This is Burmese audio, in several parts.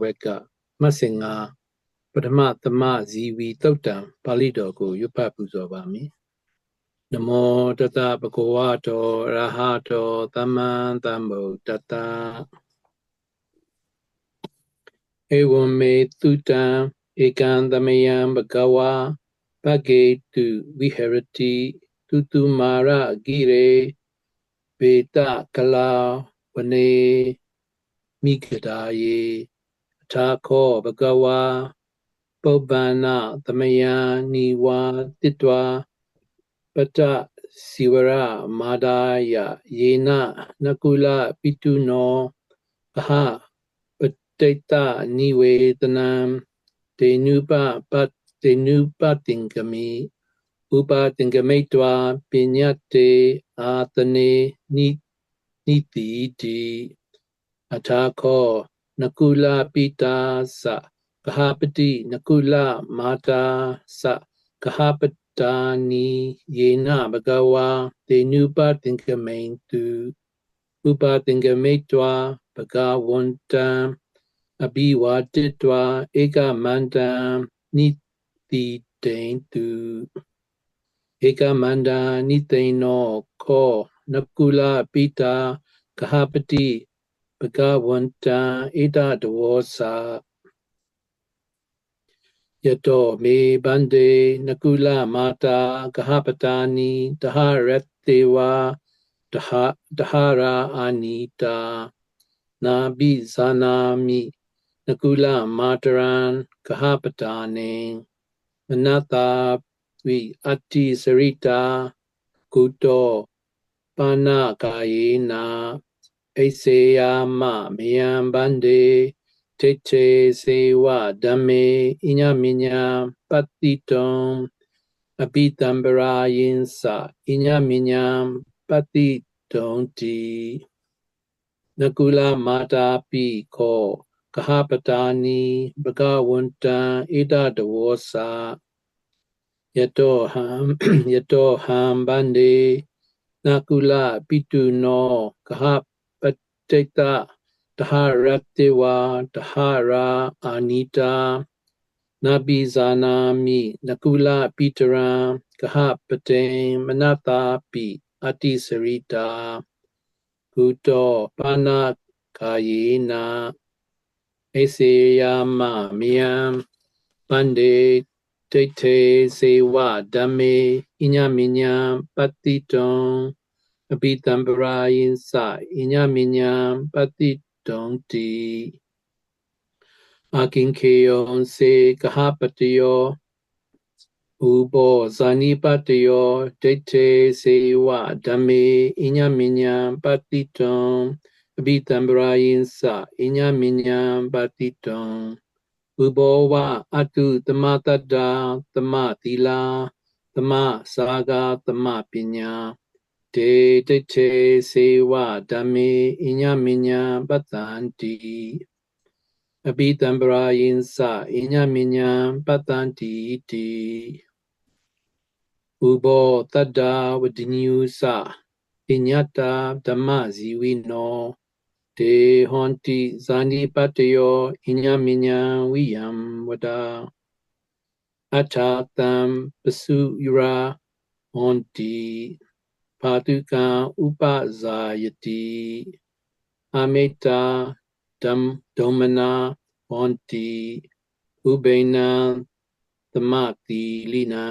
ဝက်ကမှတ်စဉ်ငါပထမသမဇီဝီတုတ်တံပါဠိတော်ကိုရွတ်ဖတ်ပူဇော်ပါမည်နမောတတဗုဒ္ဓဝါတောရဟတောသမ္မံသမ္ဗုဒ္ဓတ္တဧဝမေတုတံဧကံသမယံဘဂဝါပဂေတုဝိဟရတိတုတုမာရဂိရေဘေတကလာဝနေမိဂဒါယေအ ထာခောဘဂဝါပုပ္ပန္နသမယံနိဝါတိတဝပတ္တစီဝရမာဒာယယေနနကုလပိတုနောအဟပတိတနိဝေတနံတေနုပပတ္တေနုပတင်ကမိဥပတင်ကမိတဝပညတ်တေအာတနေနိနိတိတိအထာခော နကုလပိတာသကဟပတိနကုလမာတာသကဟပတာနိယေနဘ ဘဂဝန္တံအဘိဝါတိတဝဧကမန္တံနိတိတေန်တုဧကမန္တံနိသိနောခောနကုလပိတာကဟပတိဘဂဝန္တံဣဒတဝောစာယတောမေဘန္တေနကုလမာတာကဟပတာနိတဟရတေဝတဟတဟရာအာနိတာနာဘိဇာနာမိနကုလမာတရံကဟပတာနေမနတာဝိအတ္တိစရိတာကုတောပါဏကာယေနာ အိစေယမမယံဗန္တေထိချေစေဝဓမ္မေအညမညာပတ္တိတုံအပိတံပရာယင်္စအညမညာပတ္တိတုံတိနကုလမာတာပိခောကဟပတာနိဘဂဝန္တံဣဒတဝောစာယတောဟံယတောဟံဗန္တေနကုလပိတုနောကဟပ တိတတဟရတေဝတဟရာအာနိတာနပိဇာနာမိနကုလပိတရံကဟပတေမနတာပိအတိစရိတာကုတောပါဏကာယေနာဧစေယမမိယံပန္တေတိထေစေဝဓမ္မေဣညမိညာပတ္တိတုံ အပိတံပရာယိသဣညမိညာပတ္တိတုံတိအကင်ခေယောစေကဟပတယောဥဘောဇာနိပတယောဒိဋ္ဌေစေဝဓမ္မေဣညမိညာပတ္တိတုံအပိတံပရာယိသဣညမိညာပတ္တိတုံဥဘောဝအတုတမတတ္တာတမသီလာတမစာဂာတမပညာ te te te sewa dame inya minya batanti abitambra yinsa inya minya batanti ti ubo tada wadinyusa inyata dhamma ziwino te honti zani patayo inya minya wiyam wada atatam pasu yura honti ပညတ္တာဓမ္မဇီဝိနောတေဟွန်တိဇာနိပတ္တယောအညမညာဝိယံဝဒအထာတံပစုယရာဟွန်တိပါတုကံဥပဇာယတိအမိတာဓမ္ဒုမနာဟွန်တိဥပိနံသမတိလိနံ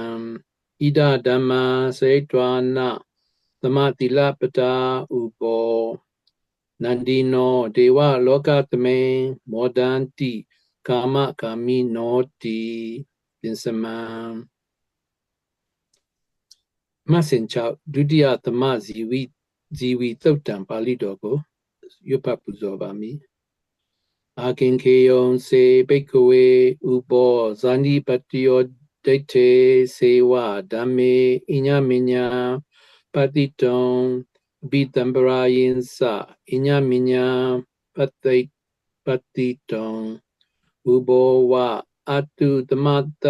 ဣဒဓမ္မစေတဝနာသမတိလပတာဥပောနန္ဒီနောဒေဝလောကသမေမောဒန္တိကာမကာမိနောတိပင်စမံ မဆင်ချောက်ဒုတိယသမဇီဝိဇီဝီသုတ်တံပါဠိတော်ကိုရွတ်ဖတ်ပူဇော်ပါမည်အာကင်ခေယံစေပိကဝေဥပောဇာနိပတယောဒိဋ္ဌေစေဝဓမ္မေအညမညာပတိတုံဘိတံပရာယင်္စအညမညာပတိပတိတုံဥဘောဝအတုတမတ္တ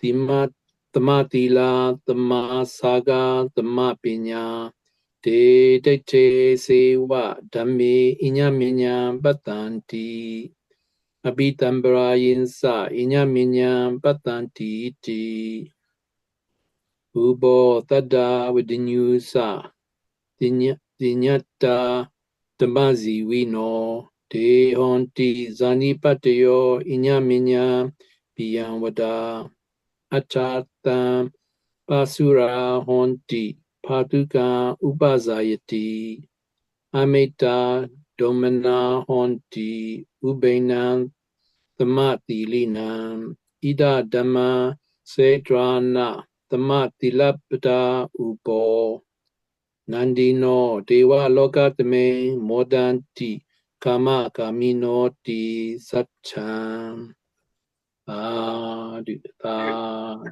တိမတ မတိလာတမစာဂတမပညာတေတေတိတ်တေစေဝဓမ္မေအညမညံပတ္တန္တိအပိတံပရာယင်စအညမညံပတ္တန္တိတိဥဘောတတ္တဝိဒညုစတိညတိညတ္တာဓမ္မဇီဝိနောဒေဟွန်တိဇာနိပတ္တယောအညမညံပိယံဝဒာ အချာတံပါစုရာဟွန်တိဖာတုကံဥပဇာယတိအမိတာဒုမနာဟွန်တိဥပိနံသမတိလိနံဣဒဓမ္မစေတရာနာသမတိလပတာဥပောနန္ဒီနောဒေဝလောကတမေမောဒန္တိကာမကာမိနောတိသတ္ထံ အာဒုသာ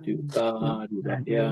ဒုသာဒုဗျာ